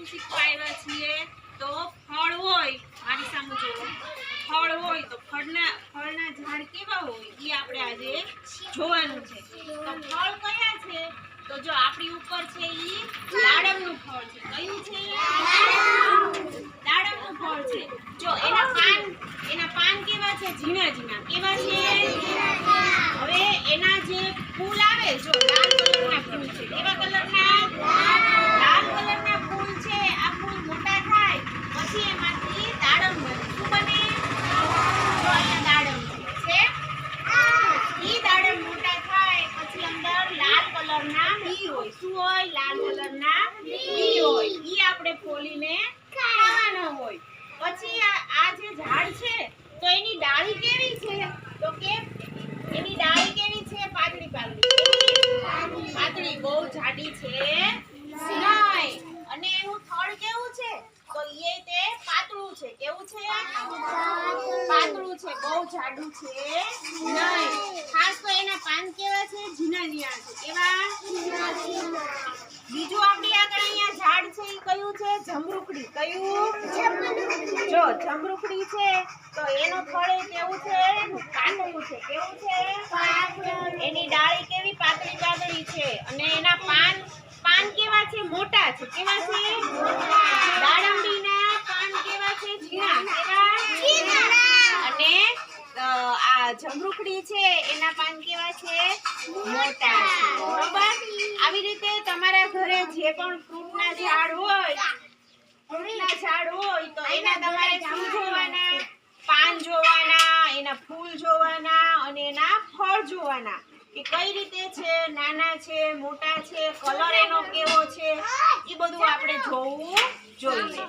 શું શીખવા છીએ, તો ફળ હોય, મારી સામે જોવો ફળ હોય તો ફળના ફળના ઝાડ કેવા હોય એ આપણે આજે જોવાનું છે. તો ફળ કયા છે? તો જો આપણી ઉપર છે એ દાડમનું ફળ છે. કયું છે દાડમનું ફળ છે. જો એના પાન એના પાન કેવા છે? ઝીણા ઝીણા. કેવા છે? હવે એના જે ફૂલ આવે, જો લાલ કલરના ફૂલ છે. કેવા કલરના લાલ કલરના ફૂલ છે આ ફૂલ મોટા થાય પછી એમાંથી દાડમ બને શું બને જો અહીંયા દાડમ છે છે ઈ દાડમ મોટા થાય પછી અંદર લાલ કલરના હોય શું હોય લાલ કલરના બી હોય. ઈ આપણે ફોલીને ખાવાના હોય. પછી આ જે ઝાડ છે, તો એની ડાળી કેવી છે? તો કે એની ડાળી કેવી છે? પાતળી પાતળી. પાતળી, બહુ જાડી છે. નહીં. અને એનું થડ કેવું છે? તો એ તે પાતળું છે. કેવું છે? પાતળું છે. બહુ જાડું છે. નહીં. ખાસ તો કયું છે? જમરૂખડી કયું? જો જમરૂખડી છે તો એનો ફળ કેવું છે? પાતળું છે. કેવું છે? એની ડાળી કેવી? પાતળી પાતળી છે. અને એના પાન પાન કેવા છે? મોટા છે. કેવા છે? દાડમડીના પાન કેવા છે? ઝીણા. કેવા અને આ જમરૂખડી છે એના પાન કેવા છે. મોટા. બરોબર? આવી રીતે તમારા ઘરે જે પણ ફ્રૂટના ઝાડ હોય ફ્રૂટના ઝાડ હોય તો એના તમારે શું જોવાના પાન જોવાના એના ફૂલ જોવાના અને એના ફળ જોવાના. કે કઈ રીતે છે નાના છે મોટા છે કલર એનો કેવો છે એ બધું આપણે જોવું જોઈએ.